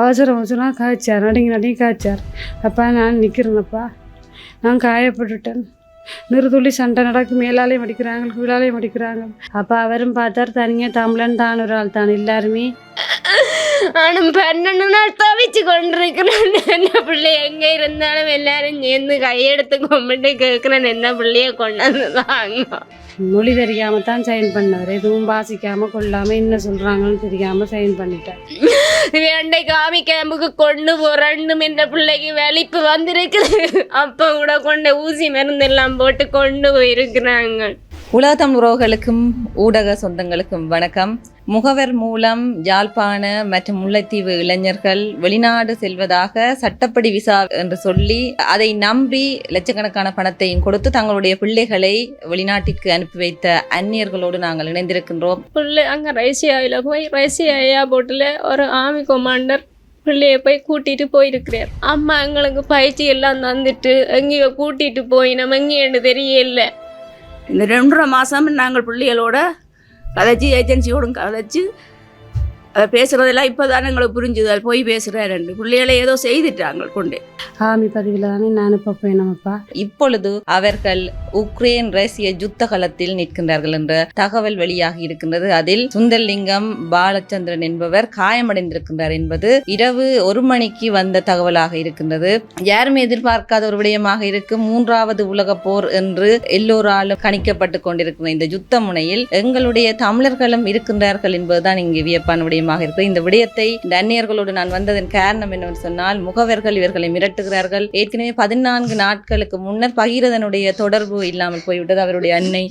அவசரம் அவசரமாக காய்ச்சார் நடுங்கி நடுங்கி காய்ச்சார். அப்பா நான் நிற்கிறேனப்பா நான் காயப்பட்டுட்டேன். நிறுதுள்ளி சண்டை நடக்கும் மேலாலையும் அடிக்கிறாங்க கீழாலையும் அடிக்கிறாங்க. அப்போ அவரும் பார்த்தார் தனியாக தமிழன் தான் ஒரு ஆள் தான் எல்லாருமே. நானும் பன்னெண்டு நாள் தவிச்சு கொண்டிருக்கிறேன். என்ன பிள்ளை எங்க இருந்தாலும் எல்லாரும் சேர்ந்து கையெடுத்து கும்பிட்டு கேட்கிறேன் என்ன பிள்ளைய கொண்டாந்து தாங்க மொழி தெரியாமல் தான் சைன் பண்ணவர் எதுவும் வாசிக்காமல் கொள்ளாமல் என்ன சொல்கிறாங்கன்னு தெரியாமல் சைன் பண்ணிட்டார் வேண்டை காமி கேம்புக்கு கொண்டு போறண்டும் என்ற பிள்ளைக்கு வெளிப்பு வந்திருக்குது. அப்போ கூட கொண்டு ஊசி மருந்து எல்லாம் போட்டு கொண்டு போயிருக்கிறாங்க. உலகத்தமிழ் உறவுகளுக்கும் ஊடக சொந்தங்களுக்கும் வணக்கம். முகவர் மூலம் யாழ்ப்பாண மற்றும் முல்லைத்தீவு இளைஞர்கள் வெளிநாடு செல்வதாக சட்டப்படி விசா என்று சொல்லி அதை நம்பி லட்சக்கணக்கான பணத்தையும் கொடுத்து தங்களுடைய பிள்ளைகளை வெளிநாட்டிற்கு அனுப்பி வைத்த அந்நியர்களோடு நாங்கள் இணைந்திருக்கின்றோம். பிள்ளை அங்க ரஷ்யாவில் போய் ரஷ்யா ஏர்போர்ட்டில் ஒரு ஆர்மி கொமாண்டர் பிள்ளைய போய் கூட்டிட்டு போயிருக்கிறார். அம்மா எங்களுக்கு பயிற்சி எல்லாம் தந்துட்டு எங்கேயோ கூட்டிட்டு போய் நம்ம எங்கேன்னு தெரியல. இந்த ரெண்டரை மாதம் நாங்கள் பிள்ளைகளோட கதைச்சி ஏஜென்சியோடும் கதைச்சு பேசுகிறதெல்லாம் இப்போ தானே எங்களுக்கு புரிஞ்சுது. அது போய் பேசுகிறேன் ரெண்டு பிள்ளைகளை ஏதோ செய்துட்டாங்க கொண்டு. ஆமி பதிவில் தானே நான் இப்போ போயினோம்ப்பா. இப்பொழுது அவர்கள் உக்ரைன் ரஷ்ய யுத்த களத்தில் நிற்கின்றார்கள் என்ற தகவல் வெளியாகி இருக்கின்றது. அதில் சுந்தர்லிங்கம் பாலச்சந்திரன் என்பவர் காயமடைந்திருக்கின்றார் என்பது இரவு ஒரு மணிக்கு வந்த தகவலாக இருக்கின்றது. யாரும் எதிர்பார்க்காத ஒரு விடயமாக இருக்கு மூன்றாவது உலக போர் என்று எல்லோராலும் கணிக்கப்பட்டு கொண்டிருக்கிற இந்த யுத்த முனையில் எங்களுடைய தமிழர்களும் இருக்கின்றார்கள் என்பதுதான் இங்கு வியப்பான விஷயமாக இருக்கு. இந்த விடயத்தை இந்த அந்நியர்களோடு நான் வந்ததன் காரணம் என்னவென்று சொன்னால் முகவர்கள் இவர்களை மிரட்டுகிறார்கள். ஏற்கனவே பதினான்கு நாட்களுக்கு முன்னர் பகீரதனுடைய தொடர்பு இல்லாமல் போய்விட்டது. அவருடைய அன்னை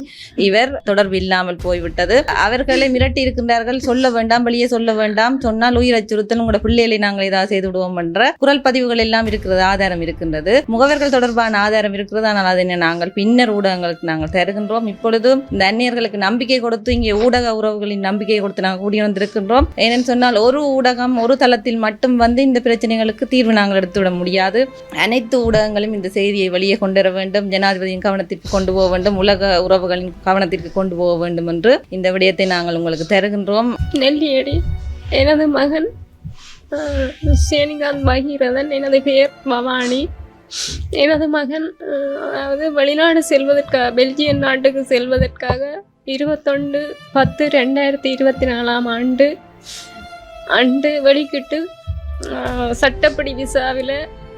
இவர் தொடர்பு இல்லாமல் போய்விட்டது. அவர்களை மிரட்டி இருக்கின்றார்கள் சொல்ல வேண்டாம் வெளியே சொல்ல வேண்டாம். சொன்னால் உயிர் அச்சுறுத்தல் உங்களோட பிள்ளைகளை நாங்கள் ஏதாவது செய்து விடுவோம் என்ற குரல் பதிவுகள் எல்லாம் இருக்கிறது ஆதாரம் இருக்கின்றது. முகவர்கள் தொடர்பான ஆதாரம் இருக்கிறது. ஆனால் அதனை நாங்கள் பின்னர் ஊடகங்களுக்கு நாங்கள் தருகின்றோம். இப்பொழுது இந்த அந்நியர்களுக்கு நம்பிக்கை கொடுத்து இங்கே ஊடக உறவுகளின் நம்பிக்கை கொடுத்து நாங்கள் கூடி வந்திருக்கின்றோம் ஏன்னு சொன்னால் ஒரு ஊடகம் ஒரு தளத்தில் மட்டும் வந்து இந்த பிரச்சனைகளுக்கு தீர்வு நாங்கள் எடுத்துவிட முடியாது. அனைத்து ஊடகங்களும் இந்த செய்தியை வெளியே கொண்டு வர வேண்டும். ஜனாதிபதியின் கவனத்திற்கு கொண்டு போக வேண்டும். உலக உறவுகளின் கவனத்திற்கு கொண்டு போக வேண்டும் என்று இந்த விடயத்தை நாங்கள் உங்களுக்கு தருகின்றோம். நெல்லியடி எனது மகன் சேனிகாந்த் பகீரதன் எனது பெயர் பவானி. எனது மகன் அதாவது வெளிநாடு செல்வதற்காக பெல்ஜியம் நாட்டுக்கு செல்வதற்காக இருபத்தொண்டு பத்து ரெண்டாயிரத்தி இருபத்தி நாலாம் ஆண்டு அண்டு வெளிக்கிட்டு சட்டப்படி விசாவில்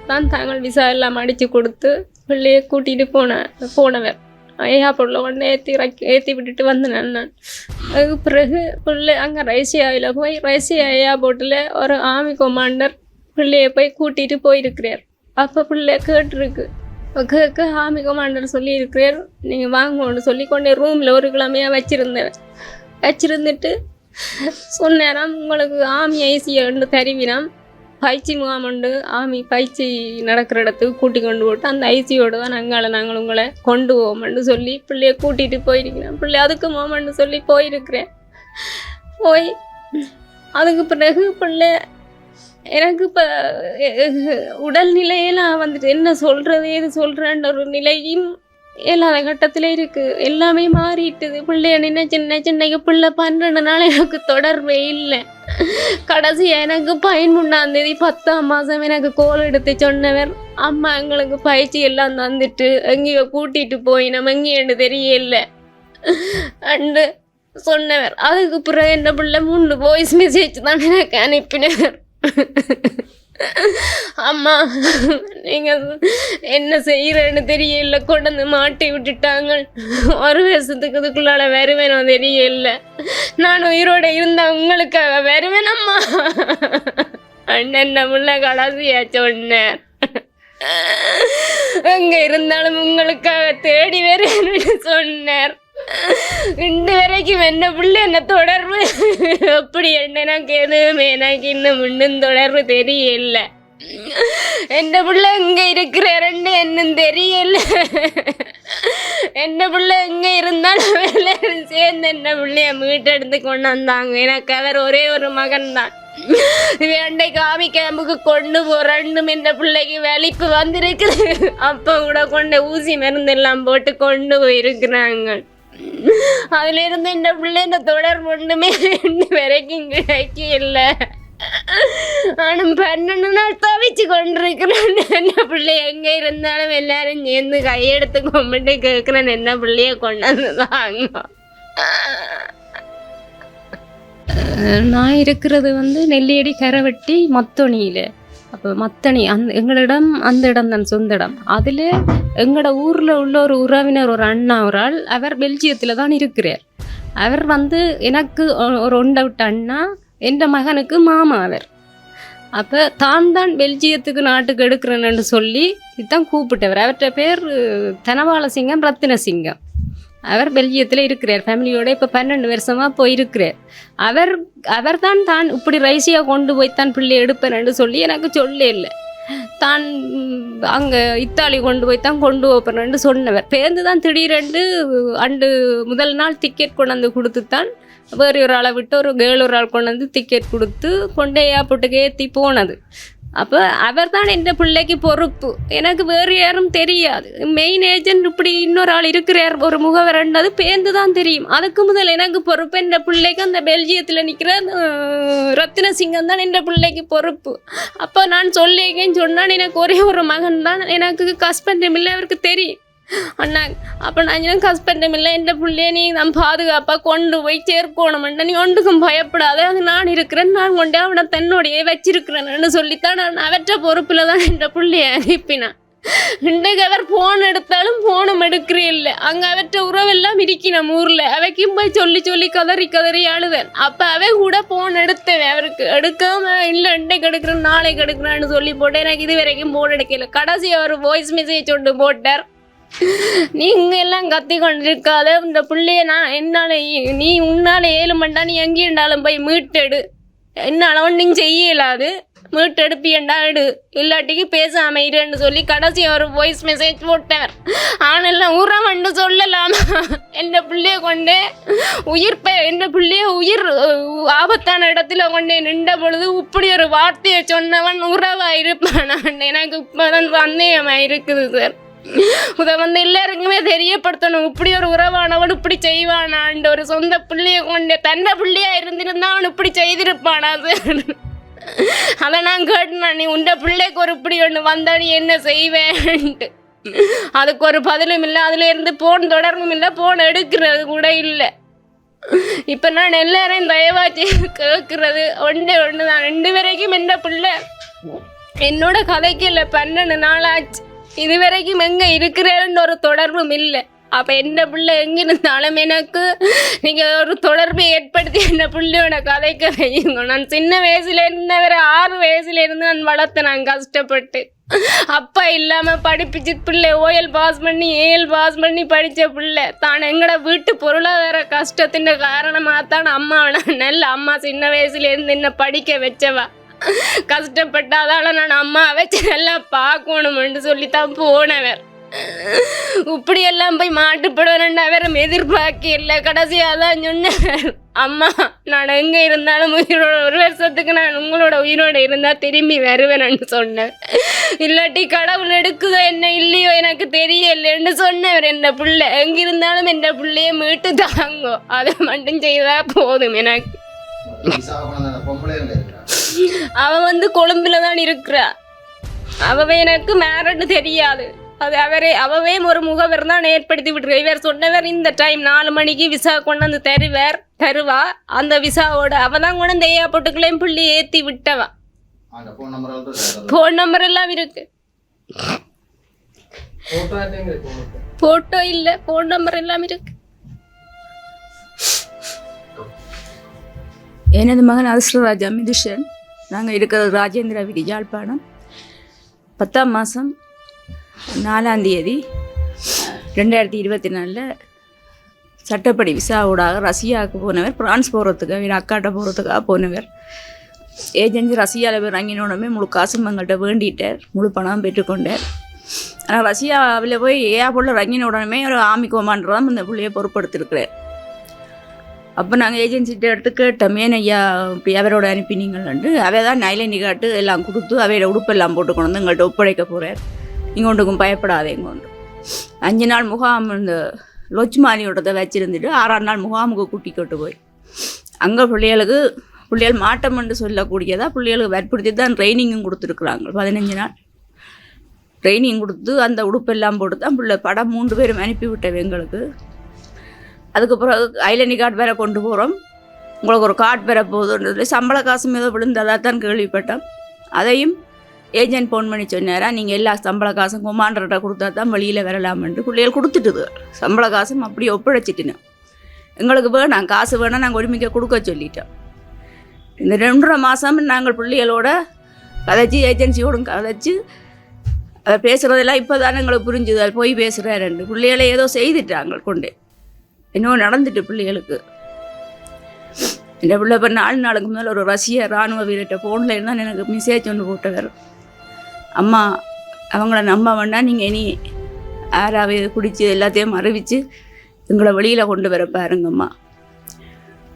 தான் தாங்கள் விசா எல்லாம் அடித்து கொடுத்து பிள்ளையை கூட்டிகிட்டு போன போனவர் ஐயா பொருளை உடனே ஏற்றி ஏற்றி விட்டுட்டு வந்தேன் நான். அதுக்கு பிறகு பிள்ளை அங்கே ரஷ்யாவில் போய் ரஷ்யா போட்டில் ஒரு ஆர்மி கொமாண்டர் பிள்ளையை போய் கூட்டிகிட்டு போயிருக்கிறார். அப்போ பிள்ளை கேட்டிருக்கு. கேட்க ஆர்மி கொமாண்டர் சொல்லியிருக்கிறார் நீங்கள் வாங்கணும்னு சொல்லி கொண்டே ரூமில் ஒரு கிழமையாக வச்சுருந்தேன். வச்சுருந்துட்டு சொன்னாராம் உங்களுக்கு ஆர்மி ஐசியன்னு தருவினம். பயிற்சி முகாம் உண்டு. ஆமி பயிற்சி நடக்கிற இடத்துக்கு கூட்டி கொண்டு போட்டு அந்த ஐசியோடு தான் நாங்கள் நாங்கள் உங்களை கொண்டு போவோம்னு சொல்லி பிள்ளைய கூட்டிகிட்டு போயிருக்கிறேன். பிள்ளை அதுக்கு மோமன்னு சொல்லி போயிருக்கிறேன். போய் அதுக்கு பிறகு பிள்ளை எனக்கு இப்போ உடல்நிலையெல்லாம் வந்துட்டு என்ன சொல்கிறது ஏது சொல்கிறேன்ற ஒரு நிலையும் எல்லா கட்டத்தில் இருக்குது எல்லாமே மாறிட்டுது. பிள்ளைய நினைச்சு சின்ன சின்னக்கு பிள்ளை பன்னெண்டு நாள் எனக்கு தொடர்பே இல்லை. கடைசி எனக்கு பதிமூணாம் தேதி பத்தாம் மாதம் எனக்கு கோல் எடுத்து சொன்னவர் அம்மா எங்களுக்கு பயிற்சி எல்லாம் தந்துட்டு எங்கேயோ கூட்டிட்டு போய் நம்ம எங்கேன்னு தெரியல. அண்டு சொன்னவர். அதுக்கு பிறகு என்ன பிள்ளை மூணு வாய்ஸ் மெசேஜ் தான் எனக்கு அனுப்பினவர். அம்மா நீங்கள் என்ன செய்கிறேன்னு தெரியல. கொண்டு வந்து மாட்டி விட்டுட்டாங்க. ஒரு வருஷத்துக்கு இதுக்குள்ளால வருவேனோ தெரியல. நான் உயிரோட இருந்தா உங்களுக்காக வருவேன் அம்மா. அண்ணன் நம்மள கடைசியா சொன்னேன் அங்க இருந்தாலும் உங்களுக்காக தேடி வருவேன்னு சொன்னார். ரெண்டு வரைக்கும் என்ன பிள்ளை என்ன தொடர்பு? அப்படி என்ன எனக்கு எதுவுமே எனக்கு இன்னும் இன்னும் தொடர்பு தெரியல. என்ன பிள்ளை இருக்கிற இருக்கிறாருன்னு என்னும் தெரியல. என்ன பிள்ளை எங்க இருந்தாலும் எல்லாரும் சேர்ந்து என்ன பிள்ளைய மீட்டெடுத்து கொண்டு வந்தாங்க. எனக்கு அவர் ஒரே ஒரு மகன் தான் வேண்டை காமி கேம்புக்கு கொண்டு போறண்டும் என்ற பிள்ளைக்கு வெளிப்பு வந்திருக்குது. அப்போ கூட கொண்டு ஊசி மருந்து எல்லாம் போட்டு கொண்டு போயிருக்கிறாங்க. அதுலேருந்து இந்த பிள்ளை இந்த தொடர்பு ஒண்ணுமே ரெண்டு வரைக்கும் கிடைக்க இல்லை நானும் பன்னெண்டு நாள் தவிச்சு கொண்டிருக்கிறேன். என்ன பிள்ளை எங்கே இருந்தாலும் எல்லாரும் சேர்ந்து கையெடுத்து கும்பிட்டு கேட்குறேன் என்ன பிள்ளைய கொண்டாந்து தாங்க? நான் இருக்கிறது வந்து நெல்லியடி கரை வெட்டி மத்தொணியில் அப்போ மத்தனி அந்த எங்களிடம் அந்த இடம் தான் சொந்த இடம். அதில் எங்களோட ஊரில் உள்ள ஒரு உறவினர் ஒரு அண்ணா ஒரு ஆள் அவர் பெல்ஜியத்தில் தான் இருக்கிறார். அவர் வந்து எனக்கு ஒரு ஒண்டை விட்ட அண்ணா என் மகனுக்கு மாமா அவர். அப்போ தான் தான் பெல்ஜியத்துக்கு நாட்டுக்கு எடுக்கிறேன்னு சொல்லி இதுதான் கூப்பிட்டவர். அவர்கிட்ட பேர் தனபாலசிங்கம் சிங்கம் ரத்தின சிங்கம். அவர் பெல்ஜியத்தில் இருக்கிறார். ஃபேமிலியோட இப்போ பன்னெண்டு வருஷமாக போயிருக்கிறார். அவர் அவர் தான் தான் இப்படி ரைசியாக கொண்டு போய் தான் பிள்ளை எடுப்பேன்னு சொல்லி எனக்கு சொல்ல இல்லை. தான் அங்கே இத்தாலி கொண்டு போய் தான் கொண்டு வைப்பேன்னு சொன்னவர். பேருந்து தான் திடீரென்று அண்டு முதல் நாள் டிக்கெட் கொண்டு வந்து கொடுத்து தான் வேறு ஒரு ஆளை விட்டு ஒரு கேள் ஒரு ஆள் கொண்டு வந்து டிக்கெட் கொடுத்து கொண்டே ஏர்போர்ட்டுக்கு ஏற்றி போனது. அப்போ அவர் தான் என் பிள்ளைக்கு பொறுப்பு? எனக்கு வேறு யாரும் தெரியாது. மெயின் ஏஜென்ட் இப்படி இன்னொரு ஆள் இருக்கிறார் ஒரு முகவரன்றது பேர்ந்து தான் தெரியும். அதுக்கு முதல் எனக்கு பொறுப்பு என் பிள்ளைக்கு அந்த பெல்ஜியத்தில் நிற்கிற ரத்தினசிங்கம் தான் என் பிள்ளைக்கு பொறுப்பு. அப்போ நான் சொல்லிக்கேன்னு சொன்னால் எனக்கு ஒரே ஒரு மகன் தான் எனக்கு ஹஸ்பண்டும் இல்லை அவருக்கு தெரியும். அண்ணா அப்போ நான் எனக்கு ஹஸ்பண்டும் இல்லை. என் பிள்ளைய நீ நான் பாதுகாப்பாக கொண்டு போய் சேர்க்கணுமெண்ட நீ ஒன்றுக்கும் பயப்படாத. அது நான் இருக்கிறேன். நான் கொண்டு அவனை தன்னோடையே வச்சிருக்கிறேன்னு சொல்லித்தான் நான் அவற்ற பொறுப்பில் தான் என் பிள்ளைய அனுப்பினான். இன்றைக்கு அவர் ஃபோன் எடுத்தாலும் ஃபோனும் எடுக்கிறே இல்லை அங்கே அவற்ற உறவெல்லாம் இருக்கணும் ஊரில். அவைக்கும் போய் சொல்லி சொல்லி கதறி கதறி அழுதேன். அப்போ அவன் கூட ஃபோன் எடுத்தேன். அவருக்கு எடுக்காம இல்லை இன்றைக்கு எடுக்கிறேன் நாளைக்கு எடுக்கிறேன்னு சொல்லி போட்டு எனக்கு இது வரைக்கும் ஃபோன் எடுக்கல. கடைசி அவர் வாய்ஸ் மெசேஜ் ஒன்று போட்டார். நீங்க எல்லாம் கத்தி கொண்டிருக்காத இந்த பிள்ளைய நான் என்னால நீ உன்னால ஏழு மண்டா நீ எங்கேண்டாலும் போய் மீட்டெடு. என்னால ஒன்றும் செய்ய இயலாது மீட்டெடுப்பியண்டா எடு. இல்லாட்டிக்கு பேசாம இருன்னு சொல்லி கடைசி ஒரு வாய்ஸ் மெசேஜ் போட்டேன் ஆனெல்லாம் உறவண்டு சொல்லலாமா? என் பிள்ளைய கொண்டு உயிர் ப என் பிள்ளைய உயிர் ஆபத்தான இடத்துல கொண்டு நின்ற பொழுது இப்படி ஒரு வார்த்தையை சொன்னவன் உறவாக இருப்பான் எனக்கு இப்போதான் சந்தேகமாக இருக்குது சார். இதை வந்து எல்லாருக்குமே தெரியப்படுத்தணும். இப்படி ஒரு உறவானவன் இப்படி செய்வானான்ற ஒரு சொந்த பிள்ளைய கொண்டு தன்னை பிள்ளையா இருந்திருந்தா அவன் இப்படி செய்திருப்பானா? சார் அதை நான் கேட்டேன் நீ உண்ட பிள்ளைக்கு ஒரு இப்படி ஒன்று வந்தா நீ என்ன செய்வேன்ட்டு? அதுக்கு ஒரு பதிலும் இல்லை. அதுல இருந்து போன் தொடர்பும் இல்லை. போன் எடுக்கிறது கூட இல்லை. இப்போ நான் எல்லாரையும் தயவாச்சு கேட்கறது. ஒன்று ஒன்று தான் ரெண்டு வரைக்கும் என்ன பிள்ளை என்னோட கதைக்கு இல்லை. பன்னெண்டு நாள் ஆச்சு. இது வரைக்கும் எங்கே இருக்கிறேன்னு ஒரு தொடர்பும் இல்லை. அப்போ என்ன பிள்ளை எங்கே இருந்தாலும் எனக்கு நீங்கள் ஒரு தொடர்பை ஏற்படுத்தி என்ன பிள்ளையோட கதைக்க வையுங்க. நான் சின்ன வயசுல இருந்தவரை ஆறு வயசுல இருந்து நான் வளர்த்தேன் நான் கஷ்டப்பட்டு அப்பா இல்லாமல் படிப்பிச்சு பிள்ளை ஓஎல் பாஸ் பண்ணி ஏஎல் பாஸ் பண்ணி படித்த பிள்ளை. தான் எங்களோட வீட்டு பொருளாதார கஷ்டத்தின் காரணமாக தான் அம்மா நல்ல அம்மா சின்ன வயசுல இருந்து என்ன படிக்க வச்சவா. கஷ்டப்பட்டாதால நான் அம்மா வச்சு நல்லா பார்க்கணுமென்று சொல்லி தான் போனவர். இப்படியெல்லாம் போய் மாட்டுப்படுவேன் அவர் எதிர்பார்க்க இல்லை. கடைசியாக தான் சொன்னேன் அம்மா நான் எங்கே இருந்தாலும் உயிரோட ஒரு வருஷத்துக்கு நான் உங்களோட உயிரோடு இருந்தால் திரும்பி வருவேன்னு சொன்னேன் இல்லாட்டி கடவுள் எடுக்குதோ என்ன இல்லையோ எனக்கு தெரியலைன்னு சொன்னவர் என்ன பிள்ளை எங்கே இருந்தாலும் என் பிள்ளைய மீட்டு தாங்கோ அதை மட்டும் செய்தால் போதும் எனக்கு. அவ வந்து கொழும்புல தான் இருக்கிறா. அவவே எனக்கு மேரட் தெரியாது. அது அவரே அவவே ஒரு முகவர் தான் ஏற்படுத்தி விட்டுரு இவர் சொன்னவர் இந்த டைம் நாலு மணிக்கு விசா கொண்டு வந்து தருவார் தருவா. அந்த விசாவோட அவ தான் கொண்டு வந்து ஏர்போர்ட்டுக்குள்ளேயும் புள்ளி ஏற்றி விட்டவா. ஃபோன் நம்பர் எல்லாம் இருக்கு. ஃபோட்டோ இல்லை ஃபோன் நம்பர் எல்லாம் இருக்கு. எனது மகன் அதிர்ஷ்டராஜா மிதுஷன். நாங்கள் இருக்கிறது ராஜேந்திர வீதி யாழ்ப்பாணம். பத்தாம் மாதம் நாலாம் தேதி ரெண்டாயிரத்தி இருபத்தி நாலில் சட்டப்படி விசாவோடாக ரஷ்யாவுக்கு போனவர். பிரான்ஸ் போகிறதுக்கு அவர் அக்காட்ட போகிறதுக்காக போனவர். ஏஜென்சி ரஷ்யாவில் போய் இறங்கினோடனே முழு காசும் எங்கள்கிட்ட வேண்டிட்டார். முழு பணம் பெற்றுக்கொண்டார். ஆனால் ரஷ்யாவில் போய் ஏர்போர்ட்டில் இறங்கின உடனே ஒரு ஆமி கோமாண்டர் தான் இந்த பிள்ளையை பொறுப்படுத்திருக்கிறார் அப்போ நாங்கள் ஏஜென்சிகிட்ட எடுத்து கேட்டோம் ஏன் ஐயா இப்படி அவரோட அனுப்பினீங்கள்ண்டு அவை தான் நைலனி காட்டு எல்லாம் கொடுத்து அவையோட உடுப்பெல்லாம் போட்டு கொண்டு வந்து எங்கள்கிட்ட ஒப்படைக்க போகிறார் இங்கொண்டுக்கும் ஒன்றுக்கும் இங்கொண்டு ஒன்று. அஞ்சு நாள் முகாம் இந்த லொச்மாலியோடத வச்சுருந்துட்டு ஆறாம் நாள் முகாமுக்கு கூட்டி கொண்டு போய். அங்கே பிள்ளைகளுக்கு பிள்ளைகள் மாட்டம் என்று சொல்லக்கூடியதாக பிள்ளைகளுக்கு வற்புறுத்தி தான் ட்ரைனிங்கும் கொடுத்துருக்குறாங்க. பதினஞ்சு நாள். ட்ரைனிங் கொடுத்து அந்த உடுப்பெல்லாம் போட்டு தான் பிள்ளை படம் மூன்று பேரும் அனுப்பிவிட்டவை எங்களுக்கு. அதுக்கு பிறகு ஐலனி கார்டு வேற கொண்டு போகிறோம் உங்களுக்கு ஒரு கார்டு பெற போகுதுன்றது சம்பள காசும் ஏதோ விழுந்ததாக தான் கேள்விப்பட்டோம். அதையும் ஏஜென்ட் ஃபோன் பண்ணி சொன்னாரா நீங்கள் எல்லா சம்பள காசும் குமாண்டர்கிட்ட கொடுத்தா தான் வெளியில் வரலாமன்ட்டு பிள்ளைகள் கொடுத்துட்டுது. சம்பள காசும் அப்படியே ஒப்படைச்சிட்டுன்னு. எங்களுக்கு வேணாம் காசு வேணாம் நாங்கள் ஒருமிக்க கொடுக்க சொல்லிட்டோம். இந்த ரெண்டரை மாதம் நாங்கள் பிள்ளைகளோட கதைச்சி ஏஜென்சியோடும் கதைச்சி அதை பேசுகிறதெல்லாம் இப்போ தானே எங்களுக்கு புரிஞ்சுது. அது போய் பேசுகிறாருண்டு பிள்ளைகளை ஏதோ செய்துட்டாங்க கொண்டு. இன்னும் நடந்துட்டு பிள்ளைகளுக்கு. இந்த பிள்ளை இப்போ நாலு நாளுக்கு முன்னால் ஒரு ரஷ்ய இராணுவ வீரர்கிட்ட ஃபோனில் இருந்தால் எனக்கு மெசேஜ் ஒன்று போட்டவர். அம்மா அவங்கள நம்ப வேண்டாம் நீங்கள் இனி யாராவது குடித்து எல்லாத்தையும் அறிவித்து எங்களை வெளியில் கொண்டு வர பாருங்கம்மா.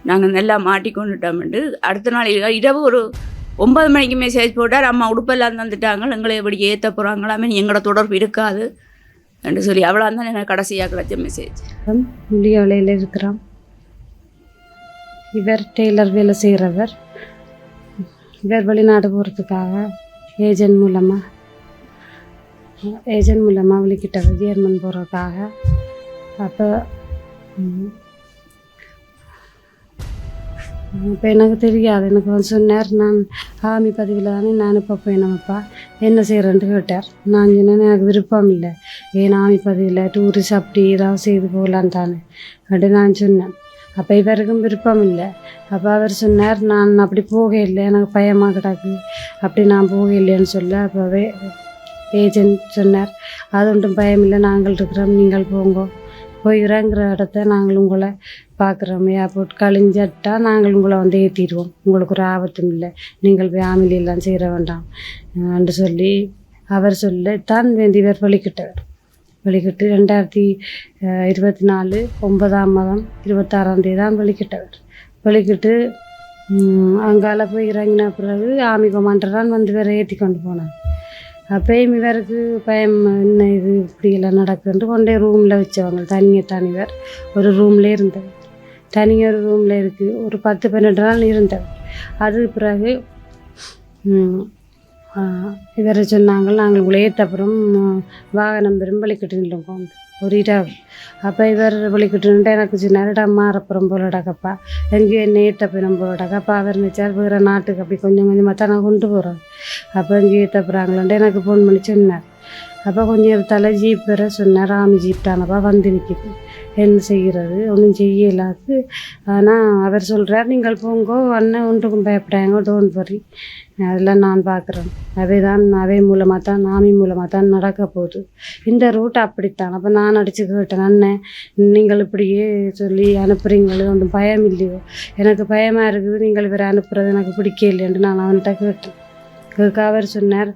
நாங்கள் நல்லா மாட்டிக்கொண்டுட்டோம்ட்டு அடுத்த நாள் இரவு ஒரு ஒன்பது மணிக்கு மெசேஜ் போட்டார். அம்மா உடுப்பெல்லாம் தந்துட்டாங்க. எங்களை எப்படி ஏற்ற போகிறாங்களாமே எங்களோட தொடர்பு இருக்காது. என்று சொல்லி அவ்வளோ தான் எனக்கு கடைசியாக கிடைச்ச மெசேஜ் முடிய இருக்கிறான். இவர் டெய்லர் வேலை செய்கிறவர். இவர் வெளிநாடு போகிறதுக்காக ஏஜென்ட் மூலமாக ஏஜென்ட் மூலமாக வெளிக்கிட்டவர் ஜேர்மன் போகிறதுக்காக அப்போ இப்போ எனக்கு தெரியாது. எனக்கு வந்து சொன்னார் நான் ஆமி பதிவில் தானே நான் இப்போ போயினப்பா என்ன செய்கிறேன்ட்டு கேட்டார். நான் சொன்னேன் எனக்கு விருப்பம் இல்லை. ஏன் இப்போ பதிவில் டூரிஸ்ட் அப்படி ஏதாவது செய்து போகலான் தானே. அப்படி நான் சொன்னேன். அப்போ இவருக்கும் விருப்பம் இல்லை. அப்போ அவர் சொன்னார் நான் அப்படி போக இல்லை. எனக்கு பயமாக கிடக்கு. அப்படி நான் போக இல்லைன்னு சொல்ல அப்போவே ஏஜென்ட் சொன்னார். அது ஒன்றும் பயம் இல்லை. நாங்கள் இருக்கிறோம். நீங்கள் போங்கோ. போய் இறங்குற இடத்த நாங்கள் உங்களை பார்க்குறோம். ஏர்போர்ட் கழிஞ்சட்டா நாங்கள் உங்களை வந்து ஏற்றிடுவோம் உங்களுக்கு ஒரு ஆபத்தும் இல்லை. நீங்கள் ஃபேமிலியெல்லாம் ஆமிலியெல்லாம் வேண்டாம். என்று சொல்லி அவர் சொல்ல தான் வேண்டியவர் வழிகிட்டவர். வெளிக்கிட்டு ரெண்டாயிரத்தி இருபத்தி நாலு ஒன்பதாம் மாதம் இருபத்தாறாம் தேதி தான் வெளிக்கிட்டவர் வெளிக்கிட்டு அங்கால போய் இறங்கின பிறகு ஆமி கொமாண்டரான் வந்து வேற ஏற்றி கொண்டு போனார். அப்பயும் இவருக்கு பயம் என்ன இது இப்படியெல்லாம் நடக்குன்ட்டு கொண்டே ரூமில் வச்சவங்க தனியாக தனிவர் ஒரு ரூம்ல இருந்தவர். தனியாக ஒரு ரூமில் இருக்குது ஒரு பத்து பன்னெண்டு நாள் இருந்தவர். அது பிறகு இதர ஆ, சொன்னாங்க நாங்கள் உங்களை ஏற்றப்புறம் வாகனம் பெரும் வலிக்கிட்டு நின்றோம் ஒரு அப்போ இவர் வலிக்கிட்டு எனக்கு சின்னடா மாறப்புறம் போலடாக்கப்பா எங்கேயோ நேட்ட ஏற்ற போலடாக்கப்பா அவர் நினச்சார் வேறு நாட்டுக்கு அப்படி கொஞ்சம் கொஞ்சமாக தான் நான் கொண்டு போகிறோம் அப்போ இங்கே ஏற்ற எனக்கு ஃபோன் பண்ணி சொன்னார். அப்போ கொஞ்சம் இடத்தால ஜீப் வேற சொன்னார் ராமி ஜீப் தானப்பா வந்து நிற்கிது என்ன செய்கிறது ஒன்றும் செய்யலாது ஆனால் அவர் சொல்கிறார் நீங்கள் போங்கோ அண்ணன் ஒன்றுக்கும் பயப்படாங்க டோன்ட் வரி அதெல்லாம் நான் பார்க்குறேன் அவை தான் அவை மூலமாக தான் நாமி மூலமாக தான் நடக்க போகுது. இந்த ரூட் அப்படித்தான். அப்போ நான் அடித்து கேட்டேன் அண்ணன் நீங்கள் இப்படியே சொல்லி அனுப்புகிறீங்களே ஒன்றும் பயம் இல்லையோ? எனக்கு பயமாக இருக்குது. நீங்கள் இவரை அனுப்புறது எனக்கு பிடிக்கலைன்ட்டு நான் அவன்கிட்ட கேட்டேன். கேட்க அவர் சொன்னார்?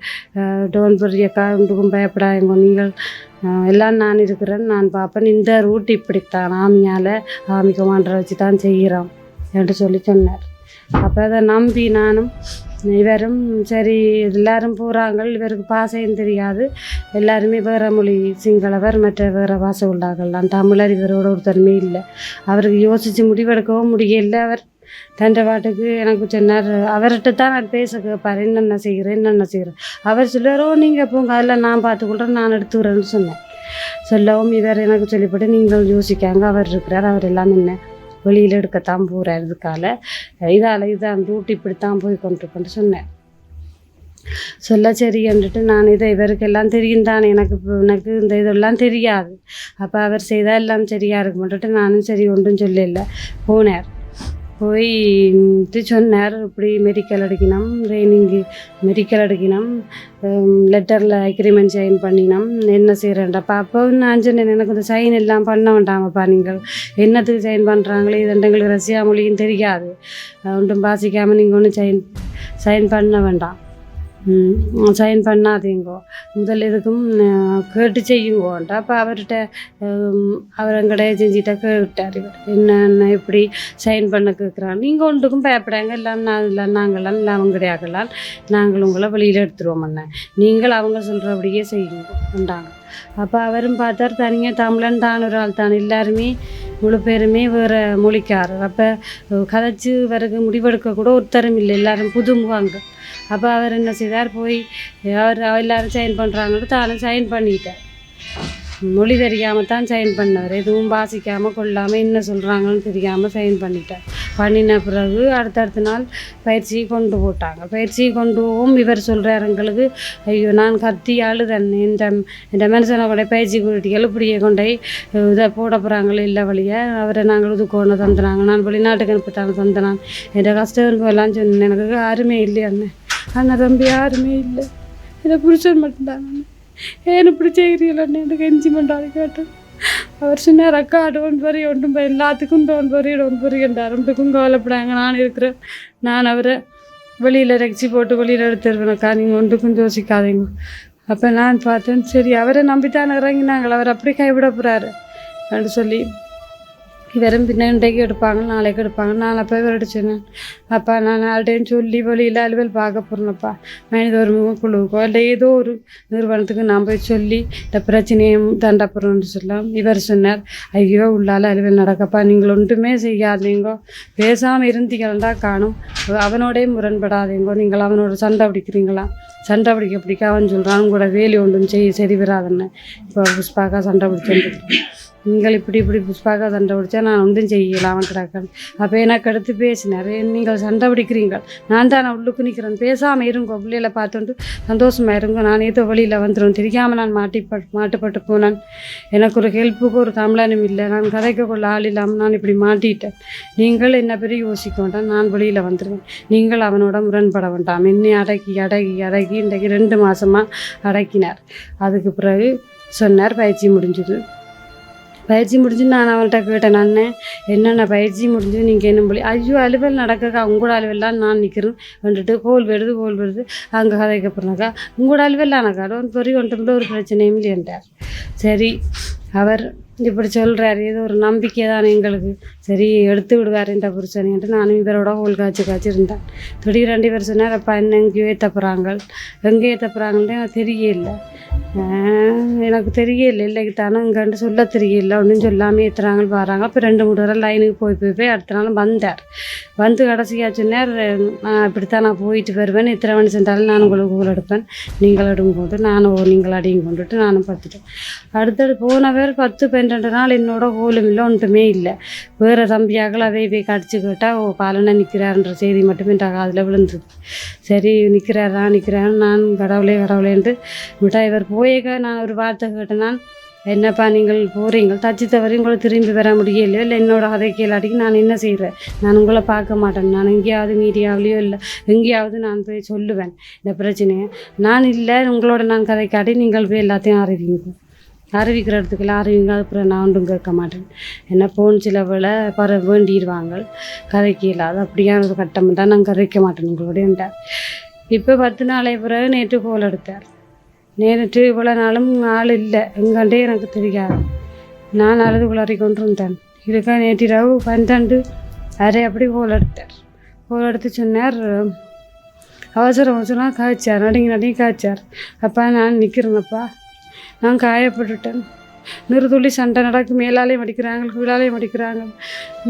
டோன் பெரியக்கா ஒன்றுக்கும் பயப்படாதீங்க. நீங்கள் எல்லாம் நான் இருக்கிறேன். நான் பார்ப்பேன். இந்த ரூட் இப்படித்தான். ஆமியால் ஆமி மாண்டரை வச்சு தான் செய்கிறோம் என்று சொல்லி சொன்னார். அப்போ அதை நம்பி நானும் இவரும் சரி எல்லாரும் போகிறாங்க இவருக்கு பாசையும் தெரியாது. எல்லாருமே வேறு மொழி சிங்களவர் மற்ற வேறு பாசை உள்ளார்கள்லாம் தமிழர் இவரோட ஒருத்தருமே இல்லை. அவருக்கு யோசித்து முடிவெடுக்கவும் முடியல. அவர் தண்டை பாட்டுக்கு எனக்கு சொன்னார் அவர்கிட்ட தான் நான் பேச கேட்பார் என்னென்ன செய்கிறேன் என்னென்ன செய்கிறேன் அவர் சொல்லுவாரோ நீங்கள் போங்க அதில் நான் பார்த்துக்கொள்கிறேன் நான் எடுத்துக்கிறேன்னு சொன்னேன். சொல்லவும் இவர் எனக்கு சொல்லிப்பட்டு நீங்கள் யோசிக்காங்க அவர் இருக்கிறார் அவர் எல்லாம் என்ன வெளியில் எடுக்கத்தான் போகிறார் இதுக்கால. இதால் இதான் ரூட் இப்படித்தான் போய் கொண்டிருக்கேன்னு சொன்னேன். சொல்ல சரி என்றுட்டு நான் இதை இவருக்கெல்லாம் தெரியும் தானே எனக்கு எனக்கு இந்த இதெல்லாம் தெரியாது. அப்போ அவர் செய்தால் எல்லாம் சரியாக இருக்க மாட்டேட்டு நானும் சரி ஒன்றும் சொல்லல. போனார். போய் ட்டு சொன்னார் இப்படி மெடிக்கல் அடிக்கணும் ட்ரைனிங்கு மெடிக்கல் அடிக்கணும் லெட்டரில் அக்ரிமெண்ட் சைன் பண்ணினோம். என்ன செய்கிறேன்டாப்பா அப்போ நான் சொன்னேன் எனக்கு இந்த சைன் எல்லாம் பண்ண வேண்டாமப்பா நீங்கள். என்னத்துக்கு சைன் பண்ணுறாங்களே இது எங்களுக்கு ரஷ்யா மொழியும் தெரியாது. ஒன்றும் பாசிக்காமல் நீங்கள் ஒன்றும் சைன் சைன் பண்ண வேண்டாம். சைன் பண்ணாதீங்கோ முதல் இதுக்கும் கேட்டு செய்யுங்கோன்ட்டு அப்போ அவர்கிட்ட அவர் எங்கட ஏஜென்சிட்ட கேட்டார் இவர் என்னென்ன இப்படி சைன் பண்ண கேட்குறாங்க நீங்கள் ஒன்றுக்கும் பயப்படாங்க எல்லாம் நான் இல்லை நாங்களாம் இல்லை அவங்க நாங்கள் உங்களை வெளியில் எடுத்துருவோம் அண்ணன் நீங்கள் அவங்க சொல்கிறபடியே செய்யுங்கோன்றாங்க அப்போ அவரும் பார்த்தார் தனியாக தமிழன் தான் ஒரு ஆள் தான் எல்லாருமே முழு பேருமே வேறு மொழிக்காரர் அப்போ கதைச்சு பிறகு முடிவெடுக்க கூட ஒருத்தரும் இல்லை எல்லாரும் புது முகாங்க அப்போ அவர் என்ன செய்தார்? போய் அவர் எல்லாரும் சைன் பண்ணுறாங்கன்னு தானும் சைன் பண்ணிட்டார். மொழி தெரியாமல் தான் சைன் பண்ணார். எதுவும் வாசிக்காமல் கொள்ளாமல் என்ன சொல்கிறாங்கன்னு தெரியாமல் சைன் பண்ணிட்டார். பண்ணின பிறகு அடுத்தடுத்த நாள் பயிற்சி கொண்டு போட்டாங்க. பயிற்சி கொண்டு போகும் இவர் சொல்கிறார் எங்களுக்கு ஐயோ நான் கத்தி அழுதன். இந்த இந்த மனுஷனை கூட பயிற்சி கூட்டிகள் இப்படியே கொண்டே இதை போட போகிறாங்களே இல்லை வழியை. அவரை நாங்கள் இது கொண்டு தந்துனாங்க. நான் வெளிநாட்டுக்கு அனுப்பிட்டாங்க தந்தனான். என் கஷ்டம் எல்லாம் சொன்னேன். எனக்கு யாருமே இல்லை அண்ணன் ரொம்ப தம்பி யாருமே இல்லை. என்னை புருஷன் மட்டும்தான் ஏன்னு ஏன் இப்படி செய்கிறீங்களே எனக்கு என்ஜிமெண்ட் கேட்டேன். அவர் சொன்னார் அக்கா டோன் வரி ஒன்றும் பய- எல்லாத்துக்கும் டோன் வரி டோன் வரி என்றார் ரெண்டுக்கும் கவலைப்படாங்க. நான் இருக்கிறேன். நான் அவரை வெளியில் ரெக்சி போட்டு வெளியில் எடுத்துருவேனக்கா நீங்கள் ஒன்றுக்கும் யோசிக்காதீங்க. அப்போ நான் பார்த்தேன் சரி அவரை நம்பித்தான் இறங்கினாங்களே அவர் அப்படி கைவிட போகிறாரு அப்படின்னு சொல்லி இவரும் பின்ன இன்றைக்கு எடுப்பாங்க நாளைக்கு எடுப்பாங்க நான் அப்போ இவர்கிட்ட சொன்னேன் அப்பா நான் யார்கிட்டையும் சொல்லி வழியில் அலுவல் பார்க்க போகிறேன்ப்பா மனித உரிமை குழுவுக்கோ இல்லை ஏதோ ஒரு நிறுவனத்துக்கு நான் போய் சொல்லி இந்த பிரச்சனையும் தண்டப்படுறோம்னு சொல்லலாம் இவர் சொன்னார் ஐயோ உள்ளால அலுவல் நடக்கப்பா நீங்கள் ஒன்றுமே செய்யாதீங்கோ பேசாமல் இருந்தீங்கன்னா காணும் அவனோடே முரண்படாதீங்கோ நீங்கள் அவனோட சண்டை பிடிக்கிறீங்களா சண்டை பிடிக்க பிடிக்க அவன் சொல்கிறான் கூட வேலி ஒன்றும் செய்ய சரி வராதுன்னு இப்போ புஷ்பாக்கா சண்டை பிடிச்சேன் நீங்கள் இப்படி இப்படி புஷ்பாக சண்டை பிடிச்சா நான் ஒன்றும் செய்யலாம் அவன் கிடக்கேன். அப்போ எனக்கு அடுத்து பேசினார் நீங்கள் சண்டை பிடிக்கிறீங்க. நான் தான் நான் உள்ளுக்கு நிற்கிறேன். பேசாமல் இருங்கோ பிள்ளையில பார்த்துட்டு சந்தோஷமா இருங்க. நான் ஏதோ வழியில் வந்துடும் தெரியாமல் நான் மாட்டிப்பட்டு மாட்டுப்பட்டு போனேன். எனக்கு ஒரு ஹெல்ப்புக்கு ஒரு தமிழனும் இல்லை. நான் கதைக்க கொள்ள ஆள் இல்லாமல் நான் இப்படி மாட்டிட்டேன். நீங்கள் என்ன பெரிய யோசிக்க வேண்டாம். நான் வெளியில் வந்துடுவேன் நீங்கள் அவனோட முரண்பட வேண்டாம். என்னை அடக்கி அடக்கி அடக்கி இன்றைக்கு ரெண்டு மாதமாக அடக்கினார். அதுக்கு பிறகு சொன்னார் பயிற்சி முடிஞ்சுது. பயிற்சி முடிஞ்சு நான் அவள்கிட்ட கேட்டேன் நான் என்னென்ன பயிற்சி முடிஞ்சு நீங்கள் என்ன பண்ணி ஐயோ அலுவல் நடக்கக்கா உங்களோட அலுவலாம் நான் நிற்கிறேன் வந்துட்டு கோல் வருது கோல் வருது அங்கே கதைக்கு போனாக்கா உங்களோட அலுவலானக்கா ஒரு பெரிய ஒன்றும் ஒரு பிரச்சனையும் இல்லைன்றார் சரி அவர் இப்படி சொல்கிறார் ஏதோ ஒரு நம்பிக்கை தான் எங்களுக்கு. சரி எடுத்து விடுவார் இந்த புருஷன்ட்டு நானும் இவரோட ஹோல் காய்ச்சி காய்ச்சி இருந்தேன் திடீர் ரெண்டு பேர் சொன்னார் அப்பா என்ன எங்கேயோ எங்கேயே போகிறாங்க எனக்கு தெரியல. எனக்கு தெரியல. இல்லைக்கு தானே இங்கேன்ட்டு சொல்ல தெரியல. ஒன்றும் சொல்லாமல் ஏற்றுறாங்க வராங்க அப்போ ரெண்டு மூணு தடவை லைனுக்கு போய் போய் போய் அடுத்த நாள் வந்தார். வந்து கடைசியாக சொன்னார் நான் இப்படித்தான் நான் போயிட்டு வருவேன். எத்தனை மணி சென்றாலும் நான் உங்களுக்கு ஊர் எடுப்பேன். நீங்கள் எடுங்கும்போது நானும் ஓ நீங்கள் அடியும் கொண்டுட்டு நானும் பார்த்துட்டேன் அடுத்தது பேர் பத்து பன்னெண்டு நாள் என்னோட கோலும் இல்லை ஒன்றுமே இல்லை. வேறு தம்பியாக்கள் அதை போய் கடிச்சு கேட்டால் ஓ பாலனை நிற்கிறாருன்ற செய்தி மட்டுமே எனக்கு அதில் விழுந்தது சரி நிற்கிறாரா நிற்கிறாரு நான் கடவுளே கடவுளேன்ட்டு விட்டா இவர் போயேக்க நான் ஒரு வார்த்தை கேட்டேன் நான் என்னப்பா நீங்கள் போகிறீங்க தச்சு தவறி உங்களை திரும்பி வர முடியலையோ? இல்லை என்னோட கதை கேளாட்டிக்கு நான் என்ன செய்கிறேன் நான் உங்களை பார்க்க மாட்டேன். நான் எங்கேயாவது மீடியாவிலையோ இல்லை எங்கேயாவது நான் போய் சொல்லுவேன். இந்த பிரச்சனையை. நான் இல்லை உங்களோட நான் கதை காட்டி நீங்கள் போய் எல்லாத்தையும் அறிவிங்க அறிவிக்கிற இடத்துக்கெல்லாம் அறிவிங்க அப்புறம் நான் ஒன்றும் கேட்க மாட்டேன். என்ன போன் சிலவில் பர வேண்டிடுவாங்க. கதைக்கு இல்லாத அப்படியான ஒரு கட்டம் தான் நான் கதைக்க மாட்டேன் உங்களோடன்ட்டார் இப்போ பத்து நாளை பிறகு நேற்று கோல் எடுத்தார் நேற்று இவ்வளோ நாளும் ஆள் இல்லை. எங்கண்டே எனக்கு தெரியாது. நான் அழுது குளறி கொண்டு இருந்தேன் நேற்றிரவு பன்னெண்டு அரை அப்படி கோல் எடுத்தார் கோல் எடுத்து சொன்னார் அவசரம் அவசரம் காய்ச்சார். நடுங்கி நடுங்கி காய்ச்சார். அப்பா நான் நிற்கிறேனப்பா நான் காயப்பட்டுட்டேன். நிறுதுள்ளி சண்டை நடக்கு மேலாலையும் அடிக்கிறாங்க கீழாலையும் அடிக்கிறாங்க.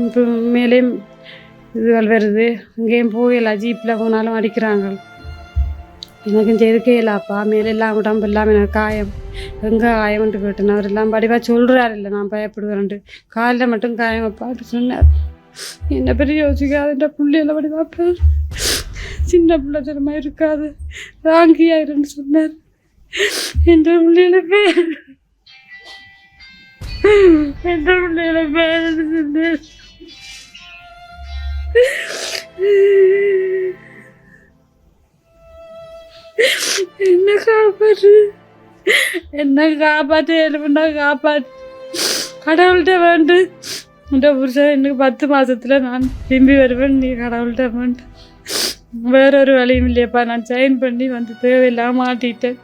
இப்போ மேலேயும் இதுகள் வருது. அங்கேயும் போகல ஜீப்பில் போனாலும் அடிக்கிறாங்க. எனக்கும் செய்துக்கே இல்லாப்பா மேலே எல்லாம் உடம்பு இல்லாமல் எனக்கு காயம். எங்கே காயம்ன்ட்டு கேட்டேன். அவர் எல்லாம் படிவாக சொல்கிறார் இல்லை நான் பயப்படுவேன்ட்டு. காலில் மட்டும் காயம் வைப்பாட்டு சொன்னார். என்ன பெரிய யோசிக்காதுன்ற பிள்ளையெல்லாம் படிவாப்பேன் சின்ன பிள்ளை திறமை இருக்காது. ராங்கியாயிருன்னு சொன்னார். என்ற பிள்ளையில பேர்? என்ற பிள்ளையில பேர் சொன்னார் என்ன காப்பாற்று? என்ன காப்பாற்று? எழுப்புனா காப்பாற்று. கடவுள்கிட்ட வேண்டு. இந்த புருஷன் எனக்கு பத்து மாதத்தில் நான் திரும்பி வருவேன். நீ கடவுள்கிட்ட வேண்டு. வேறொரு வழியும் இல்லையப்பா. நான் செயின் பண்ணி வந்து தேவையில்லாமல் மாட்டிட்டேன்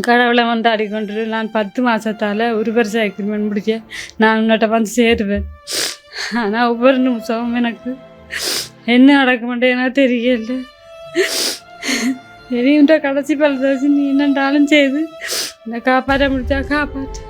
கடவுளை வந்து அடிக்கொண்டு நான் பத்து மாதத்தால் ஒரு வருஷம் அக்ரிமெண்ட் முடிக்க நான் உன்னிட்ட வந்து சேருவேன். ஆனால் ஒவ்வொரு நிமிஷமும் எனக்கு என்ன நடக்குமெண்டே எனக்கு தெரியல. தெரியுன்ற கடைசி பழுதாச்சு நீ என்னண்டாலும் செய்து. என்னை காப்பாற்ற முடிச்சா காப்பாற்று.